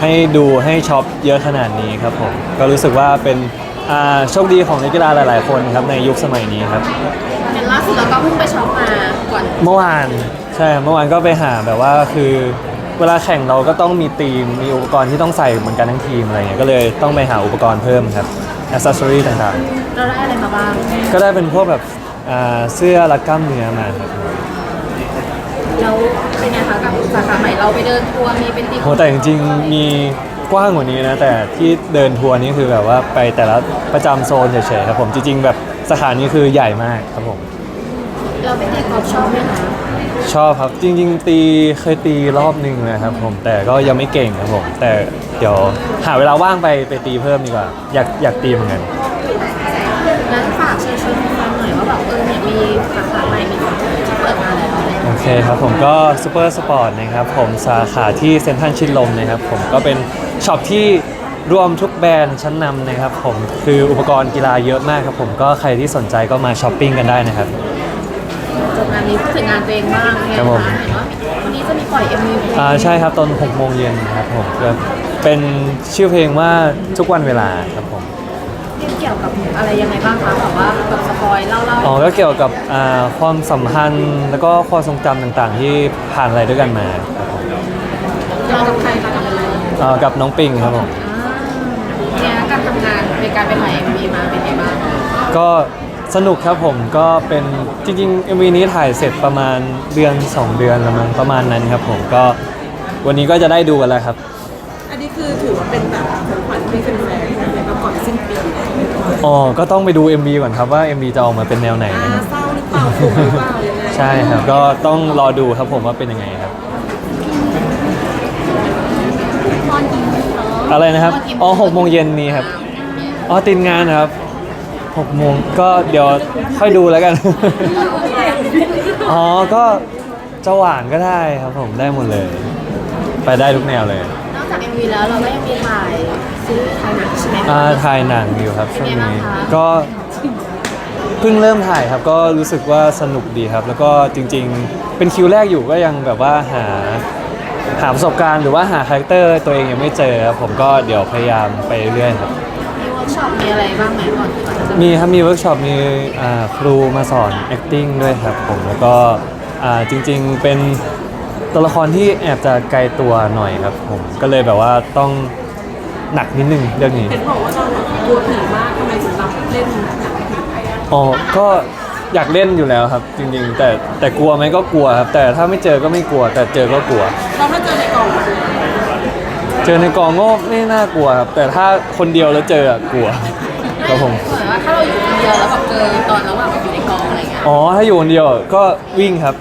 ให้ดูให้ช็อปเยอะขนาดนี้ครับผมก็รู้สึกว่าเป็นอ่าโชคดีของนักกีฬาหลาย ๆ คนครับในยุคสมัยนี้ครับ เห็นล่าสุดเราก็เพิ่งไปช็อปมาก่อน เมื่อวานใช่เมื่อวานก็ไปหาแบบว่าคือเวลาแข่งเราก็ต้องมีทีมมีอุปกรณ์ที่ต้องใส่เหมือนกันทั้งทีมอะไรเงี้ยก็เลยต้องไปหาอุปกรณ์เพิ่มครับอ c เซสซอรี่ต่างเราได้อะไรมาบ้าง ๆ ก็ได้เป็นพวกแบบอ่าเสื้อรัดกล้ามเนื้อมาครับ แล้วเป็นไงคะกับสาขาใหม่เราไปเดินทัวร์มีเป็นทีมโหแต่จริงๆมีกว้างกว่านี้นะ แต่ที่เดินทัวร์นี่คือแบบว่าไปแต่ละประจำโซนเฉยๆครับผมจริง ๆ แบบสถานีคือใหญ่มากครับผม เราเป็นเด็กกอล์ฟชอบไหมคะชอบครับจริง ๆ ตีเคยตีรอบหนึ่งนะครับผมแต่ก็ยังไม่เก่งครับผม แต่เดี๋ยวหาเวลาว่างไปไปตีเพิ่มดีกว่า อยากอยากตีเหมือนกันงั้นฝากเชิญชวนแฟนๆหน่อยว่าแบบเออเนี่ยมีสาขาใหม่มีสาขาที่เปิดมาแล้ว อะไรอย่างเงี้ยโอเคครับผมก็ซูเปอร์สปอร์ตนะครับผมสาขาที่เซ็นทรัลชิดลมนะครับผมก็เป็นช็อปที่รวมทุกแบรนด์ชั้นนำนะครับผมคืออุปกรณ์กีฬาเยอะมากครับผมก็ใครที่สนใจก็มาช้อปปิ้งกันได้นะครับ จบงานนี้พูดถึงงานตัวเองบ้างไงครับผม คะเห็นว่าวันนี้จะมีปล่อย MV เพลงอ่าใช่ครับตอน6โมงเย็นครับผมก็เป็นชื่อเพลงว่าทุกวันเวลาครับผม เกี่ยวกับอะไรยังไงบ้างคะแบบว่าแบบสปอยเล่าเล่าอ๋อก็เกี่ยวกับอ่าความสัมพันธ์แล้วก็ความทรงจำต่างๆ ที่ผ่านอะไรด้วยกันมาครับผมเรากับใครคะกับอะไรอ่ากับน้องปิงครับผมอ่าเนี่ยการทำงานในการไปถ่าย MV มาเป็นไงบ้างก็สนุกครับผมก็เป็นจริงๆ MV นี้ถ่ายเสร็จประมาณเดือน 2 เดือนแล้วมั้งประมาณนั้นครับผมก็วันนี้ก็จะได้ดูกันแล้วครับ อันนี้คือถือว่าเป็นแบบของขวัญให้แฟนๆในประกอบสิ้นปี อ๋อ ก็ต้องไปดู MV ก่อนครับว่า MV จะออกมาเป็นแนวไหนอ่านะครับ เศร้าหรือเปล่าสุขหรือเปล่ายังไงใช่ครับ ก็ต้องรอดูครับผมว่าเป็นยังไงครับอะไรนะครับ อ๋อหกโมงเย็นนี้ครับ อ๋อติดงานนะครับหกโมงก็เดี๋ยวค่อยดูแล้วกัน อ๋อ ก็จะหวานก็ได้ครับผมได้หมดเลย ไปได้ทุกแนวเลยนอกจาก MV แล้วเราก็ยังมีถ่ายซีรีส์ถ่ายหนังใช่ไหมอ่าถ่ายหนังอยู่ครับช่วงเป็นไงนี้บ้างคะ ก็เพิ่งเริ่มถ่ายครับก็รู้สึกว่าสนุกดีครับ แล้วก็จริงๆ เป็นคิวแรกอยู่ก็ยังแบบว่าหาหาประสบการณ์หรือว่าหาคาแรคเตอร์ตัวเองยังไม่เจอครับผมก็เดี๋ยวพยายามไปเรื่อยๆครับ มีเวิร์กช็อปมีอะไรบ้างไหมก่อนก่อนจะมีครับมีเวิร์กช็อปมีอ่าครูมาสอน acting ด้วยครับผมแล้วก็อ่าจริงๆเป็น ตัวละครที่แอบจะไกลตัวหน่อยครับผม ก็เลยแบบว่าต้องหนักนิดนึงเรื่องนี้ เห็นบอกว่าเราแบบกลัวผีมากทำไมถึงรับเล่นหนังผีอ๋อ ก็อยากเล่นอยู่แล้วครับ จริงๆ แต่แต่กลัวไหมก็กลัวครับ แต่ถ้าไม่เจอก็ไม่กลัว แต่เจอก็กลัว เราถ้าเจอในกองอะเจอในกองก็ไม่น่ากลัวครับ แต่ถ้าคนเดียวแล้วเจออะกลัวครับผม เหมือนว่าถ้าเราอยู่คนเดียวแล้วแบบเจอตอนระหว่างแบบอยู่ในกองอะไรเงี้ยอ๋อ ถ้าอยู่คนเดียวก็วิ่งครับ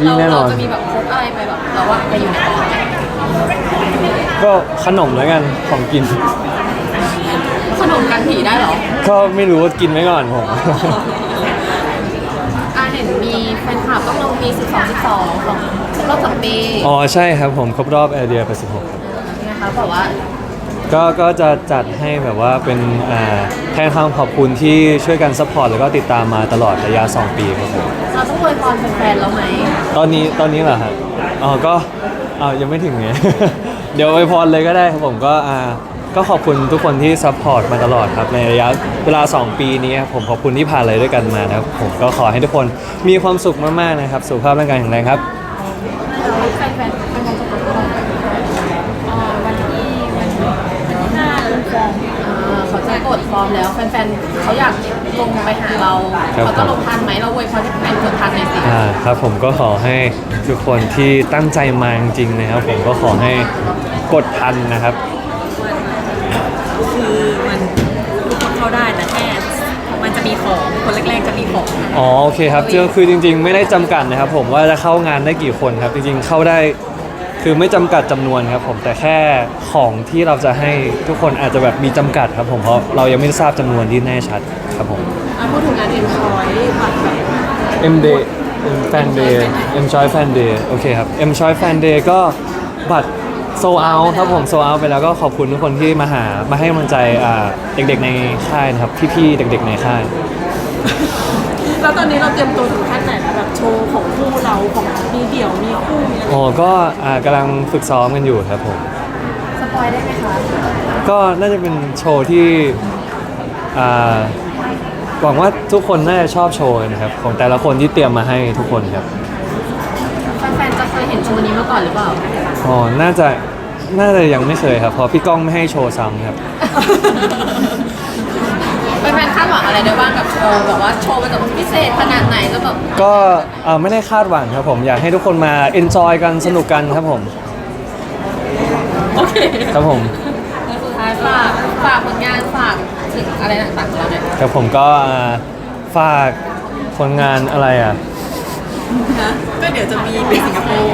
วิ่งเราแน่นเราอนจะมีแบบพกอะไรไปแบบระหว่างไปอยู่ในกองไหมก็ขนมแล้วกันของกิน ขนมกันผีได้เหรอก็ไม่รู้ว่ากินไว้ก่อนผม อ่าเห็นมีแฟนคลับต้องลงมี 12 12ของครบรอบสองปีอ๋อใช่ครับผมครบรอบแอร์เดีย86ครับ นะคะบอกว่า ก็ก็จะจัดให้แบบว่าเป็นอ่าแทนคำขอบคุณที่ช่วยกันซัพพอร์ตแล้วก็ติดตามมาตลอดระยะ 2 ปีครับผมเราต้องอวยพรแฟนๆแล้วไหมตอนนี้ตอนนี้เหรอครับอ๋อก็อ่ายังไม่ถึงไง เดี๋ยวอวยพรเลยก็ได้ครับผมก็อ่าก็ขอบคุณทุกคนที่ซัพพอร์ตมาตลอดครับในระยะเวลา 2 ปีนี้ครับผมขอบคุณที่ผ่านอะไรด้วยกันมานะครับผมก็ขอให้ทุกคนมีความสุขมากๆนะครับสุขภาพร่างกายแข็งแรงครับ แฟนๆแฟนๆจะกดอะไรวันที่วันที่ห้าฟอร์มเขาจะกดฟอร์ มแล้วแฟนๆเขาอยากลงไปหาเราครับเขาจะลงทันไหมเราอวยพรให้แฟนกดทันหน่อยสิอ่าครับผมก็ขอให้ทุกคนที่ตั้งใจมาจริงๆนะครับ ผมก็ขอให้กดทันนะครับ คือมันทุกคนเข้าได้แต่แค่มันจะมีของคนแรกๆจะมีของอ๋อโอเคครับก็คือจริง ๆ ไม่ได้จำกัดนะครับ ผมว่าจะเข้างานได้กี่คนครับ จริงๆเข้าได้ คือไม่จำกัดจำนวนครับผมแต่แค่ของที่เราจะให้ทุกคนอาจจะแบบมีจำกัดครับผมเพราะเรายังไม่ทราบจำนวนที่แน่ชัดครับผม อะพูดถึงงานเอ็นชอยบัตรแบบ M Day M Fan Day M Choice Fan Day โอเคครับ M Choice Fan Day ก็บัตรโซเอาครับผมโซเอาไปแล้วก็ขอบคุณทุกคนที่มาหามาให้กำลังใจอ่าเด็กๆในค่ายนะครับพี่ๆเด็กๆในค่าย แล้วตอนนี้เราเตรียมตัวถึงขั้นไหนแล้วแบบโชว์ของคู่เราของมีเดี่ยวมีคู่มีอ๋อก็อ่ากำลังฝึกซ้อมกันอยู่ครับผม สปอยได้ไหมคะก็น่าจะเป็นโชว์ที่อ่าหวังว่าทุกคนน่าจะชอบโชว์กันนะครับ ของแต่ละคนที่เตรียมมาให้ทุกคนครับแฟนๆจะเคยเห็นโชว์นี้มาก่อนหรือเปล่า อ๋อน่าจะน่าจะยังไม่เคยครับเพราะพี่ก้องไม่ให้โชว์ซ้ำครับ แฟนๆคาดหวังอะไรได้บ้างกับโชว์แบบว่าโชว์มันจะพิเศษขนาดไหนจะแบบก็เอ่อไม่ได้คาดหวังครับผมอยากให้ทุกคนมา enjoy กันสนุกกันครับผมโอเคครับผมแล้วสุดท้ายฝากฝากผลงานฝากถึงอะไรต่างๆของเราหน่อยครับผมก็อ่าฝากผลงานอะไรอะนะก็เดี๋ยวจะมีไปสิงคโปร์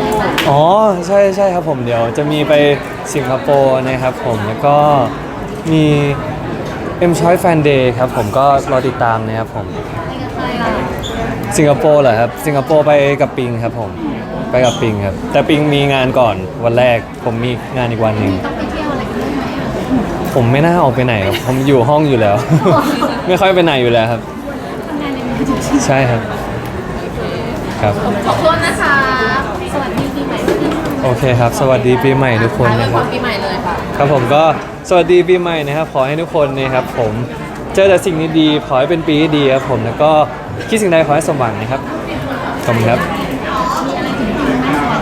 อ๋อใช่ใช่ครับผมเดี๋ยวจะมีไปสิงคโปร์นะครับผมแล้วก็มี M Choice Fan Day ครับผมก็รอติดตามนะครับผม สิงคโปร์เหรอครับ สิงคโปร์ไปกับปิงครับผม ไปกับปิงครับ แต่ปิงมีงานก่อนวันแรก ผมมีงานอีกวันหนึ่ง ต้องไปเที่ยวอะไรกันด้วยไหมอะผมไม่น่าออกไปไหนครับ ผมอยู่ห้องอยู่แล้ว ไม่ค่อยไปไหนอยู่แล้วครับ ทำงานในมือถือใช่ครับ ครับ ขอบคุณนะคะ สวัสดีปีใหม่ทุกท่านโอเคครับ สวัสดีปีใหม่ทุกคนท้ายนะวัครับนปีใหม่เลยค่ะ ครับผมก็สวัสดีปีใหม่นะครับ ขอให้ทุกคนนะครับผมเจอแต่สิ่งดีๆขอให้เป็นปีที่ดีครับผมแล้วก็คิดสิ่งใดขอให้สมหวังนะครับขอบคุณครับ